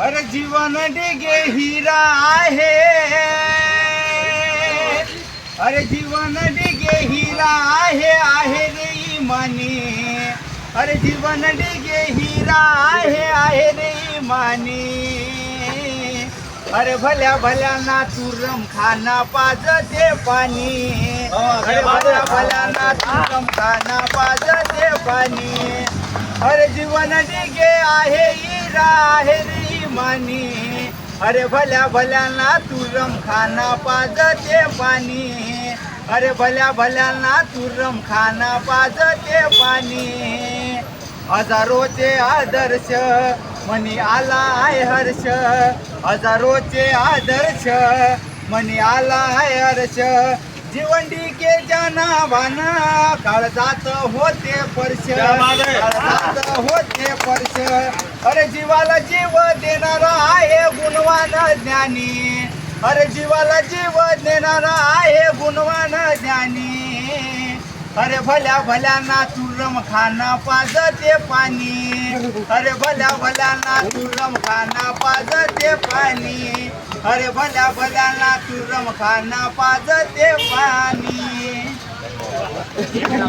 अरे जीवन डिगे हिरा आहे। अरे जीवन डिगे हिरा आहे आहे रे इमानी। अरे जीवन डिगे हिरा आहे आहे रे इमानी। अरे भल्या भल्या ना तुरम खाना पाजते पाणी। अरे भल्या भल्या ना तुरम खाना पाजते पाणी। अरे जीवन डिगे आहे हिरा आहे रे इमानी अरे भल्या भल्या ना तुरम खाना पाजते पाणी. अरे भल्या भल्या ना तुरम खाना पाजते पाणी. हजारोचे आदर्श मनी आला आहे हर्ष. हजारोचे आदर्श मनी आला आहे हर्ष जीवंडिके नावान काळ जात होते पर्श. काळ जात होते पर्श. अरे जीवाला जीव ज्ञानी. अरे जीवाला जीव देणारा आहे गुणवान ज्ञानी. अरे भल्या भल्या ना तुरम खाना पाजते पाणी. अरे भल्या भल्या ना तुरम खाना पाजते पाणी. अरे भल्या भल्या ना तुरम खाना पाजते पाणी.